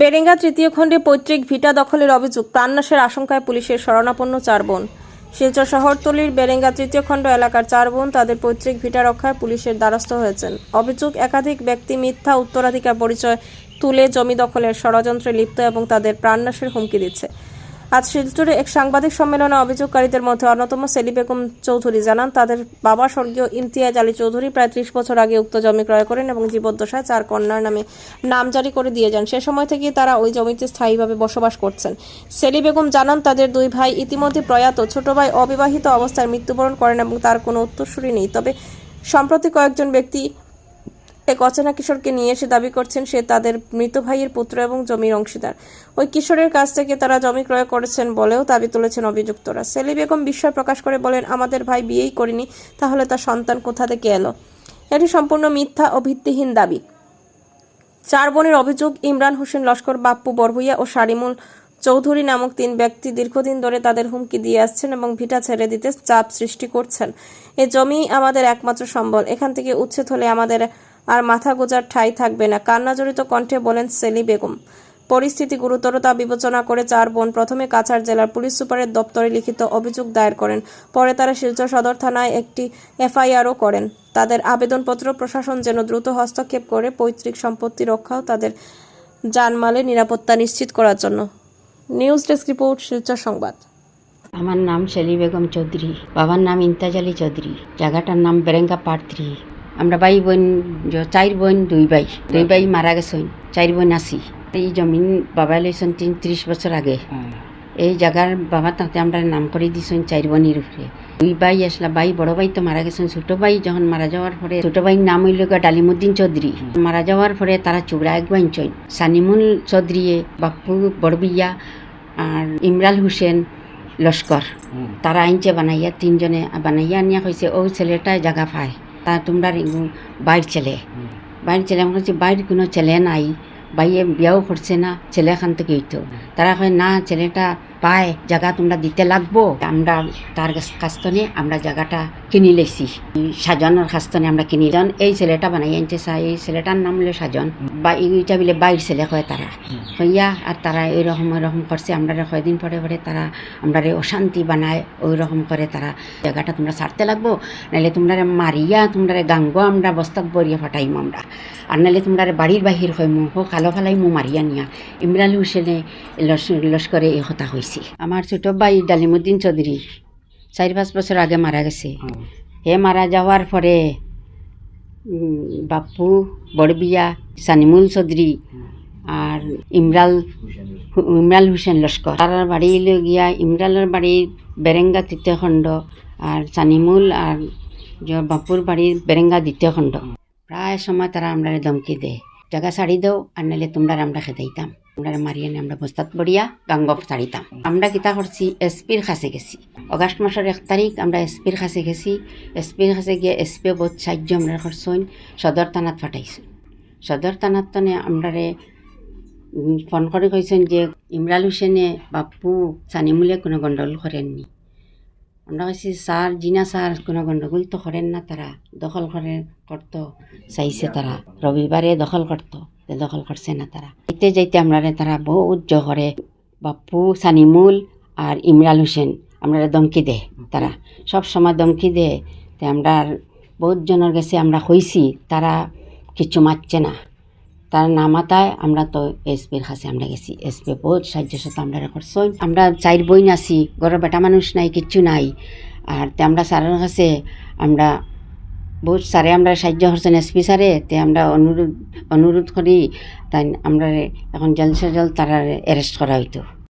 বেরেঙ্গা তৃতীয় খণ্ডে পৈতৃক ভিটা দখলের অভিযোগ। প্রাণনাশের আশঙ্কায় পুলিশের শরণাপন্ন চার বোন। শিলচর শহরতলির বেরেঙ্গা তৃতীয় খণ্ড এলাকার চার বোন তাদের পৈতৃক ভিটা রক্ষায় পুলিশের দ্বারস্থ হয়েছেন। অভিযোগ, একাধিক ব্যক্তি মিথ্যা উত্তরাধিকার পরিচয় তুলে জমি দখলের ষড়যন্ত্রে লিপ্ত এবং তাদের প্রাণনাশের হুমকি দিচ্ছে। আজ শিলচরে এক সাংবাদিক সম্মেলনে অভিযোগকারীদের মধ্যে অন্যতম সেলি বেগম চৌধুরী জানান, তাদের বাবা স্বর্গীয় ইমতিয়াজ আলী চৌধুরী প্রায় ত্রিশ বছর আগে উক্ত জমি ক্রয় করেন এবং জীবদ্দশায় চার কন্যার নামে নাম জারি করে দিয়ে যান। সে সময় থেকেই তারা ওই জমিতে স্থায়ীভাবে বসবাস করছেন। সেলি বেগম জানান, তাদের দুই ভাই ইতিমধ্যে প্রয়াত, ছোট ভাই অবিবাহিত অবস্থায় মৃত্যুবরণ করেন এবং তার কোনো উত্তরসূরি নেই। তবে সম্প্রতি কয়েকজন ব্যক্তি এক অচেনা কিশোরকে নিয়ে এসে দাবি করছেন সে তাদের মৃত ভাইয়ের পুত্র এবং জমির অংশীদার। ওই কিশোরের কাছ থেকে তারা জমি ক্রয় করেছেন বলেও দাবি তুলেছেন অভিযুক্তরা। সেলি বেগম বিস্ময় প্রকাশ করে বলেন, আমাদের ভাই বিয়েই করেনি, তাহলে তার সন্তান কোথা থেকে এলো? এটি সম্পূর্ণ মিথ্যা ও ভিত্তিহীন দাবি। চার বোনের অভিযোগ, ইমরান হোসেন, লস্কর বাপ্পু বরভুইয়া ও শারিমুল চৌধুরী নামক তিন ব্যক্তি দীর্ঘদিন ধরে তাদের হুমকি দিয়ে আসছেন এবং ভিটা ছেড়ে দিতে চাপ সৃষ্টি করছেন। এ জমি আমাদের একমাত্র সম্বল। এখান থেকে উচ্ছেদ হলে আমাদের আর মাথা গোজার ঠাঁই থাকবে না। কান্নাজড়িত কণ্ঠে বলেন সেলি বেগম। পরিস্থিতি গুরুতরতা বিবেচনা করে চার বোন প্রথমে কাছাড় জেলার পুলিশ সুপারের দপ্তরে লিখিত অভিযোগ দায়ের করেন। পরে তারা শিলচর সদর থানায় একটি এফআইআরও করেন। তাদের আবেদনপত্র প্রশাসন যেন দ্রুত হস্তক্ষেপ করে পৈতৃক সম্পত্তি রক্ষাও তাদের জানমালের নিরাপত্তা নিশ্চিত করার জন্য। নিউজ ডেস্ক রিপোর্ট, শিলচর সংবাদ। আমার নাম শেলি বেগম চৌধুরী। বাবার নাম ইন্তাজ আলী চৌধুরী। জায়গাটার নাম বেরেঙ্গা পার্ট থ্রি আমরা ভাই বোন চার বোন দুই ভাই। দুই ভাই মারা গেছেন চার বোন আছি। এই জমিন বাবা লৈছেন তিন ত্রিশ বছর আগে। এই জায়গার বাবা তাতে আমরা নাম করে দিছেন চার বোনের উপরে। দুই ভাই আসলা ভাই বড় ভাই তো মারা গেছেন। ছোট ভাই যখন মারা যাওয়ার পরে ছোট ভাইয়ের নাম হইল ডালিমুদ্দিন চৌধুরী। মারা যাওয়ার পরে তারা চুগড়া এক বাইনছেন সানিমুল চৌধুরীয়ে বাপ্পু বড়বিয়া আর ইমরাল হোসেন লস্কর। তারা আইনছে বানাইয়া তিনজনে বানাইয়া আনিয়া কইছে ও ছেলেটাই জায়গা পায়। তা তোমরা বাইর ছেলে বাইর ছেলে আমার কাছে বাইর কোনো ছেলে নাই বাইয়ে বিয়াও করছে না, ছেলে এখান থেকেই তো। তারা কয়, না, ছেলেটা পায়, জায়গা তোমরা দিতে লাগবো। আমরা তার কাস্তনে আমরা জায়গাটা কিনি লেছি। সাজনের কাস্তনে আমরা কিনি। জন, এই ছেলেটা বানাই আনছে চা এই ছেলেটার নাম হলো সাজন। বা, এইটা বলে বাইর ছেলে কয় তারা। হইয়া আর তারা এরকম এরকম করছে। আমরা কয়দিন পরে পরে তারা আমরা অশান্তি বানায় ওই রকম করে তারা জায়গাটা তোমরা ছাড়তে লাগবো। নাহলে তোমরা মারিয়া তোমরা গাঙ্গ আমরা বস্তাক বরিয়া ফাটাইম আমরা। আর নাহলে তোমরা বাড়ির বাহির হইমু হো খালো ফালাই মু মারিয়া নিয়া। ইমরান হোসেনে লস- লস্করে এই কথা হয়েছে আমার ছোট ভাই ডালিমুদ্দিন চৌধুরী চার পাঁচ বছর আগে মারা গেছে। হে মারা যাওয়ার পরে বাপু বড়বিয়া সানিমুল চৌধুরী আর ইমরাল ইমরাল হোসেন লস্কর। তার বাড়ি গিয়া ইমরালের বাড়ি বেরেঙ্গা তৃতীয় খণ্ড আর সানিমুল আর য- বাপুর বাড়ি বেরেঙ্গা দ্বিতীয় খণ্ড। প্রায় সময় তারা আমরা ধমকি দেয়। জায়গা ছাড়ি দেও, আর নাহলে তোমরা আমরা খেদাইতাম। আমরা মারিয়ে নিয়ে আমরা বস্তাত বড়িয়া গাঙ্গ ছাড়িতাম। আমরা কিতা করছি, এসপির কাছে গেছি। অগাস্ট মাসের এক তারিখ আমরা এসপির কাছে গেছি। এসপির কাছে গিয়ে এসপি বহুত সাহায্য আমরা করছইন, সদর থানাত ফাটাইছি সদর থানাত তনে আমরারে ফোন করে কইছেন যে ইমরাল হোসেনে বাপ্পু সানিমুলে কোনো গন্ডগোল করেননি আমরা কইছি, স্যার, জিনা স্যার, কোনো গন্ডগোল তো করেন না তারা। দখল করে, করতো, চাইছে তারা। রবিবারে দখল করতো দখল করছে না তারা। যাইতে যাইতে আমরা তারা বহুত জো করে বাপ্পু সানিমুল আর ইমরাল হোসেন আমরা দমকি দে তারা। সব সময় দমকি দে তে আমরা বহুত জনের কাছে আমরা হইছি তারা কিছু মারছে না। তার নামাতায় আমরা তো এসপির কাছে আমরা গেছি। এসপি বহুত সাহায্য সাথে আমরা করছই আমরা চাইর বই নাছি, ঘরের বেটা মানুষ নাই, কিচ্ছু নাই। আর তে আমরা স্যারের কাছে আমরা বহুত স্যারে আমরা সাহায্য করছেন এসপি স্যারে, তে আমরা অনুরোধ অনুরোধ করি তাই আমরা এখন জলসা জল তারা অ্যারেস্ট করা হইতো।